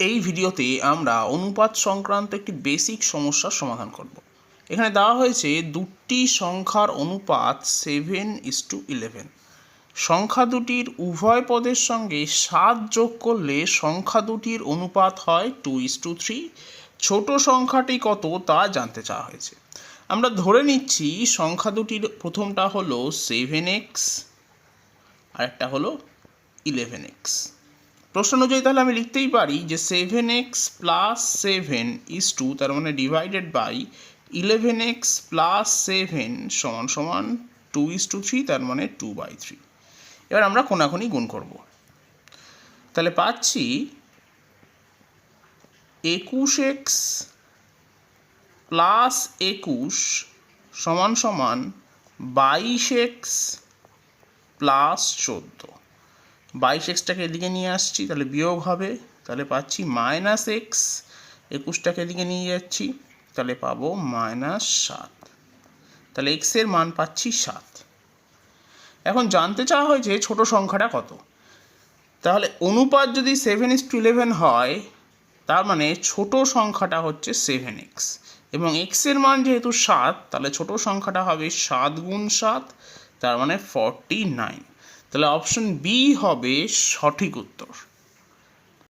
এই ভিডিওতে আমরা অনুপাত সংক্রান্ত একটি বেসিক সমস্যার সমাধান করব। এখানে দেওয়া হয়েছে দুটি সংখ্যার অনুপাত সেভেন ইস টু ইলেভেন সংখ্যা দুটির উভয় পদের সঙ্গে সাত যোগ করলে সংখ্যা দুটির অনুপাত হয় টু ইস টু থ্রি ছোটো সংখ্যাটি কত তা জানতে চাওয়া হয়েছে। আমরা ধরে নিচ্ছি সংখ্যা দুটির প্রথমটা হলো সেভেন এক্স আরেকটা হলো ইলেভেন এক্স প্রশ্ন অনুযায়ী তাহলে আমি লিখতেই পারি যে seven x plus seven is two তার মানে divided by eleven x plus seven সমান সমান টু ইস টু থ্রি তার মানে টু বাই থ্রি এবার আমরা কোনাকুনি গুণ করব। তাহলে পাচ্ছি একুশ এক্স প্লাস একুশ সমান সমান বাইশ এক্স প্লাস চোদ্দ। বাইশ এক্সটাকে এদিকে নিয়ে আসছি, তাহলে বিয়োগ হবে, তাহলে পাচ্ছি মাইনাস এক্স একুশটাকে এদিকে নিয়ে যাচ্ছি, তাহলে পাবো মাইনাস সাত। তাহলে এক্সের মান পাচ্ছি সাত। এখন জানতে চাওয়া হয়েছে ছোট সংখ্যাটা কত। তাহলে অনুপাত যদি সেভেন ইস টু ইলেভেন হয়, তার মানে ছোট সংখ্যাটা হচ্ছে সেভেন এক্স এবং এক্সের মান যেহেতু সাত, তাহলে ছোট সংখ্যাটা হবে সাত গুণ সাত, তার মানে ফর্টি নাইন তাহলে অপশন বি হবে সঠিক উত্তর।